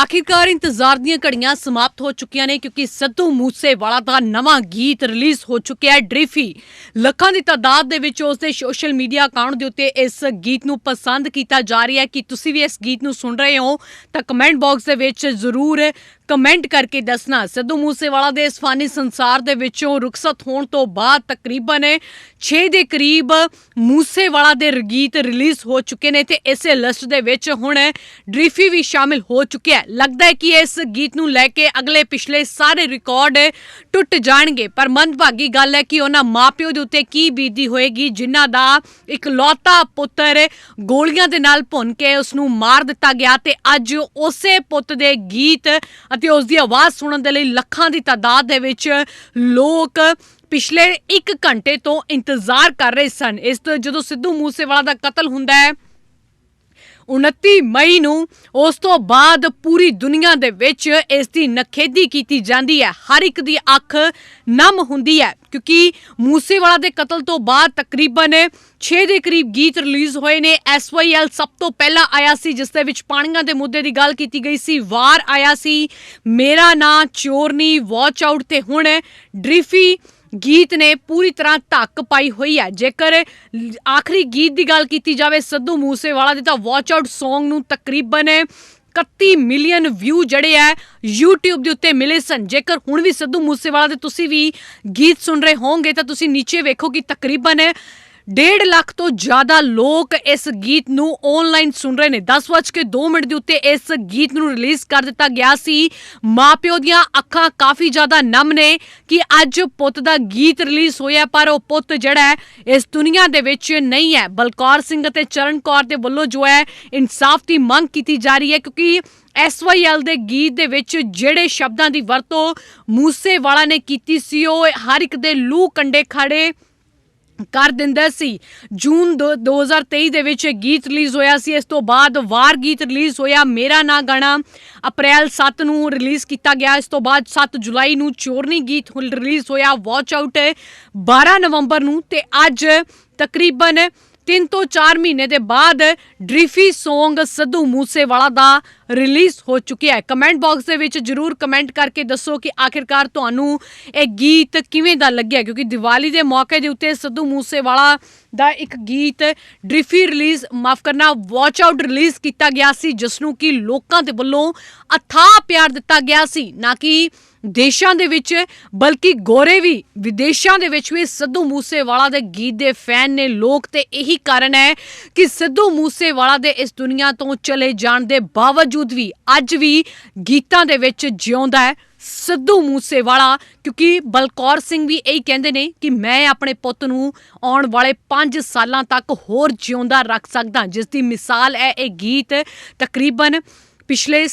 ਆਖਿਰਕਾਰ ਇੰਤਜ਼ਾਰ ਦੀਆਂ ਘੜੀਆਂ ਸਮਾਪਤ ਹੋ ਚੁੱਕੀਆਂ ਨੇ ਕਿਉਂਕਿ ਸਿੱਧੂ ਮੂਸੇਵਾਲਾ ਦਾ ਨਵਾਂ ਗੀਤ ਰਿਲੀਜ਼ ਹੋ ਚੁੱਕਿਆ ਹੈ, ਡ੍ਰਿਫੀ। ਲੱਖਾਂ ਦੀ ਤਾਦਾਦ ਦੇ ਵਿੱਚ ਉਸ ਦੇ ਸੋਸ਼ਲ ਮੀਡੀਆ ਅਕਾਊਂਟ ਦੇ ਉੱਤੇ ਇਸ ਗੀਤ ਨੂੰ ਪਸੰਦ ਕੀਤਾ ਜਾ ਰਿਹਾ ਹੈ। ਕਿ ਤੁਸੀਂ ਵੀ ਇਸ ਗੀਤ ਨੂੰ ਸੁਣ ਰਹੇ ਹੋ ਤਾਂ ਕਮੈਂਟ ਬਾਕਸ ਦੇ ਵਿੱਚ ਜ਼ਰੂਰ ਕਮੈਂਟ ਕਰਕੇ ਦੱਸਣਾ, ਸਿੱਧੂ ਮੂਸੇਵਾਲਾ ਦੇ ਇਸ ਫਾਨੀ ਸੰਸਾਰ ਦੇ ਵਿੱਚੋਂ ਰੁਖਸਤ ਹੋਣ ਤੋਂ ਬਾਅਦ ਤਕਰੀਬਨ 6 ਦੇ ਕਰੀਬ ਮੂਸੇਵਾਲਾ ਦੇ ਗੀਤ ਰਿਲੀਜ਼ ਹੋ ਚੁੱਕੇ ਨੇ ਤੇ ਇਸੇ ਲਿਸਟ ਦੇ ਵਿੱਚ ਹੁਣ ਡ੍ਰਿਫੀ ਵੀ ਸ਼ਾਮਿਲ ਹੋ ਚੁੱਕਿਆ ਹੈ। ਲੱਗਦਾ ਹੈ ਕਿ ਇਸ ਗੀਤ ਨੂੰ ਲੈ ਕੇ ਅਗਲੇ ਪਿਛਲੇ ਸਾਰੇ ਰਿਕਾਰਡ ਟੁੱਟ ਜਾਣਗੇ, ਪਰ ਮੰਦਭਾਗੀ ਗੱਲ ਹੈ ਕਿ ਉਹਨਾਂ ਮਾਪਿਓ ਦੇ ਉੱਤੇ ਕੀ ਬੀਤੀ ਹੋਏਗੀ, ਜਿਨ੍ਹਾਂ ਦਾ ਇਕਲੌਤਾ ਪੁੱਤਰ ਗੋਲੀਆਂ ਦੇ ਨਾਲ ਭੁੰਨ ਕੇ ਉਸ ਨੂੰ ਮਾਰ ਦਿੱਤਾ ਗਿਆ ਤੇ ਅੱਜ ਉਸੇ ਪੁੱਤ ਦੇ ਗੀਤ ਅਤੇ ਉਸ ਦੀ ਆਵਾਜ਼ ਸੁਣਨ ਦੇ ਲਈ ਲੱਖਾਂ ਦੀ ਤਾਦਾਦ ਦੇ ਵਿੱਚ ਲੋਕ ਪਿਛਲੇ 1 ਘੰਟੇ ਤੋਂ ਇੰਤਜ਼ਾਰ ਕਰ ਰਹੇ ਸਨ। ਇਸ ਤੋਂ ਜਦੋਂ ਸਿੱਧੂ ਮੂਸੇਵਾਲਾ ਦਾ ਕਤਲ ਹੁੰਦਾ ਹੈ 29 ਮਈ ਨੂੰ ਉਸ ਤੋਂ ਬਾਅਦ ਪੂਰੀ ਦੁਨੀਆ ਦੇ ਵਿੱਚ ਇਸ ਦੀ ਨਖੇਦੀ ਕੀਤੀ ਜਾਂਦੀ ਹੈ। ਹਰ ਇੱਕ ਦੀ ਅੱਖ ਨਮ ਹੁੰਦੀ ਹੈ ਕਿਉਂਕਿ ਮੂਸੇਵਾਲਾ ਦੇ ਕਤਲ ਤੋਂ ਬਾਅਦ ਤਕਰੀਬਨ 6 ਦੇ ਕਰੀਬ ਗੀਤ ਰਿਲੀਜ਼ ਹੋਏ ਨੇ। ਐਸਵਾਈਐਲ ਸਭ ਤੋਂ ਪਹਿਲਾਂ ਆਇਆ ਸੀ, ਜਿਸ ਦੇ ਵਿੱਚ ਪਾਣੀਆਂ ਦੇ ਮੁੱਦੇ ਦੀ ਗੱਲ ਕੀਤੀ ਗਈ ਸੀ। ਵਾਰ ਆਇਆ ਸੀ, ਮੇਰਾ ਨਾਂ ਚੋਰਨੀ, ਵਾਚ ਆਊਟ ਤੇ ਹੁਣ ਡ੍ਰਿਫੀ ਗੀਤ ਨੇ ਪੂਰੀ ਤਰ੍ਹਾਂ ਧੱਕ ਪਾਈ ਹੋਈ ਹੈ। ਜੇਕਰ ਆਖਰੀ ਗੀਤ ਦੀ ਗੱਲ ਕੀਤੀ ਜਾਵੇ ਸਿੱਧੂ ਮੂਸੇਵਾਲਾ ਦੇ ਤਾਂ ਵਾਚ ਆਊਟ Song ਨੂੰ ਤਕਰੀਬਨ 31 ਮਿਲੀਅਨ ਵਿਊ ਜਿਹੜੇ ਹੈ, YouTube ਦੇ ਉੱਤੇ ਮਿਲੇ ਸਨ। ਜੇਕਰ ਹੁਣ ਵੀ ਸਿੱਧੂ ਮੂਸੇਵਾਲਾ ਦੇ ਤੁਸੀਂ ਵੀ ਗੀਤ ਸੁਣ ਰਹੇ ਹੋਵੋਗੇ, ਤਾਂ ਤੁਸੀਂ ਨੀਚੇ ਵੇਖੋ ਕਿ ਤਕਰੀਬਨ 1.5 ਲੱਖ ਤੋਂ ਜ਼ਿਆਦਾ ਲੋਕ ਇਸ ਗੀਤ ਨੂੰ ਆਨਲਾਈਨ ਸੁਣ ਰਹੇ ਨੇ। 10:02 ਮਿੰਟ ਦੇ ਉੱਤੇ ਇਸ ਗੀਤ ਨੂੰ ਰਿਲੀਜ਼ ਕਰ ਦਿੱਤਾ ਗਿਆ ਸੀ। ਮਾਪਿਓ ਦੀਆਂ ਅੱਖਾਂ ਕਾਫੀ ਜ਼ਿਆਦਾ ਨਮ ਨੇ ਕਿ ਅੱਜ ਪੁੱਤ ਦਾ ਗੀਤ ਰਿਲੀਜ਼ ਹੋਇਆ, ਪਰ ਉਹ ਪੁੱਤ ਜਿਹੜਾ ਹੈ, ਇਸ ਦੁਨੀਆ ਦੇ ਵਿੱਚ ਨਹੀਂ ਹੈ। ਬਲਕੌਰ ਸਿੰਘ ਅਤੇ ਚਰਨ ਕੌਰ ਦੇ ਵੱਲੋਂ ਜੋ ਹੈ, ਇਨਸਾਫ ਦੀ ਮੰਗ ਕੀਤੀ ਜਾ ਰਹੀ ਹੈ ਕਿਉਂਕਿ ਐਸਵਾਈਐਲ ਦੇ ਗੀਤ ਦੇ ਵਿੱਚ ਜਿਹੜੇ ਸ਼ਬਦਾਂ ਦੀ ਵਰਤੋਂ ਮੂਸੇਵਾਲਾ ਨੇ ਕੀਤੀ ਸੀ, ਉਹ ਹਰ ਇੱਕ ਦੇ ਲੂ ਕੰਡੇ ਖੜੇ ਕਰ ਦਿੰਦਾ ਸੀ। ਜੂਨ ਦੋ- 2023 ਦੇ ਵਿੱਚ ਇਹ ਗੀਤ ਰਿਲੀਜ਼ ਹੋਇਆ ਸੀ। ਇਸ ਤੋਂ ਬਾਅਦ ਵਾਰ ਗੀਤ ਰਿਲੀਜ਼ ਹੋਇਆ। ਮੇਰਾ ਨਾਂ ਗਾਣਾ ਅਪ੍ਰੈਲ 7 ਨੂੰ ਰਿਲੀਜ਼ ਕੀਤਾ ਗਿਆ। ਇਸ ਤੋਂ ਬਾਅਦ 7 ਜੁਲਾਈ ਨੂੰ ਚੋਰਨੀ ਗੀਤ ਰਿਲੀਜ਼ ਹੋਇਆ। ਵਾਚ ਆਊਟ 12 ਨਵੰਬਰ ਨੂੰ ਤੇ ਅੱਜ ਤਕਰੀਬਨ 3 ਤੋਂ 4 ਮਹੀਨੇ ਦੇ ਬਾਅਦ ਡਰੀਫੀ Song ਸਿੱਧੂ ਮੂਸੇਵਾਲਾ ਦਾ ਰਿਲੀਜ਼ ਹੋ ਚੁੱਕਿਆ ਹੈ। ਕਮੈਂਟ ਬਾਕਸ ਦੇ ਵਿੱਚ ਜਰੂਰ ਕਮੈਂਟ ਕਰਕੇ ਦੱਸੋ ਕਿ ਆਖਿਰਕਾਰ ਤੁਹਾਨੂੰ ਇਹ ਗੀਤ ਕਿਵੇਂ ਦਾ ਲੱਗਿਆ? ਕਿਉਂਕਿ ਦੀਵਾਲੀ ਦੇ ਮੌਕੇ ਦੇ ਉੱਤੇ ਸਿੱਧੂ ਮੂਸੇਵਾਲਾ ਦਾ ਇੱਕ ਗੀਤ ਡਰੀਫੀ ਰਿਲੀਜ਼, ਮਾਫ ਕਰਨਾ, ਵਾਚ ਆਊਟ ਰਿਲੀਜ਼ ਕੀਤਾ ਗਿਆ ਸੀ ਜਿਸ ਨੂੰ ਕਿ ਲੋਕਾਂ ਦੇ ਵੱਲੋਂ ਅਥਾਹ ਪਿਆਰ ਦਿੱਤਾ ਗਿਆ ਸੀ। ਨਾ ਕਿ ਦੇਸ਼ਾਂ ਦੇ ਵਿੱਚ, ਬਲਕਿ ਗੋਰੇ ਵੀ, ਵਿਦੇਸ਼ਾਂ ਦੇ ਵਿੱਚ ਵੀ ਸਿੱਧੂ ਮੂਸੇਵਾਲਾ ਦੇ ਗੀਤ ਦੇ ਫੈਨ ਨੇ। ਲੋਕ ਤੇ ਇਹੀ ਕਾਰਨ ਹੈ ਕਿ ਸਿੱਧੂ ਮੂਸੇਵਾਲਾ ਦੇ ਇਸ ਦੁਨੀਆ ਤੋਂ ਚਲੇ ਜਾਣ ਦੇ ਬਾਵਜੂਦ ਵੀ ਅੱਜ ਵੀ ਗੀਤਾਂ ਦੇ ਵਿੱਚ ਜਿਉਂਦਾ ਹੈ ਸਿੱਧੂ ਮੂਸੇਵਾਲਾ। ਕਿਉਂਕਿ ਬਲਕੌਰ ਸਿੰਘ ਵੀ ਇਹੀ ਕਹਿੰਦੇ ਨੇ ਕਿ ਮੈਂ ਆਪਣੇ ਪੁੱਤ ਨੂੰ ਆਉਣ ਵਾਲੇ 5 ਸਾਲਾਂ ਤੱਕ ਹੋਰ ਜਿਉਂਦਾ ਰੱਖ ਸਕਦਾ। ਜਿਸ ਦੀ ਮਿਸਾਲ ਹੈ ਇਹ ਗੀਤ ਤਕਰੀਬਨ ਪਿਛਲੇ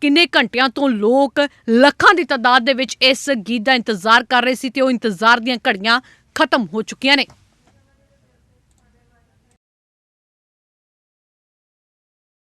ਕਿੰਨੇ ਘੰਟਿਆਂ ਤੋਂ ਲੋਕ ਲੱਖਾਂ ਦੀ ਤਾਦਾਦ ਦੇ ਵਿੱਚ ਇਸ ਗੀਤ ਦਾ ਇੰਤਜ਼ਾਰ ਕਰ ਰਹੇ ਸੀ ਤੇ ਉਹ ਇੰਤਜ਼ਾਰ ਦੀਆਂ ਘੜੀਆਂ ਖਤਮ ਹੋ ਚੁੱਕੀਆਂ ਨੇ।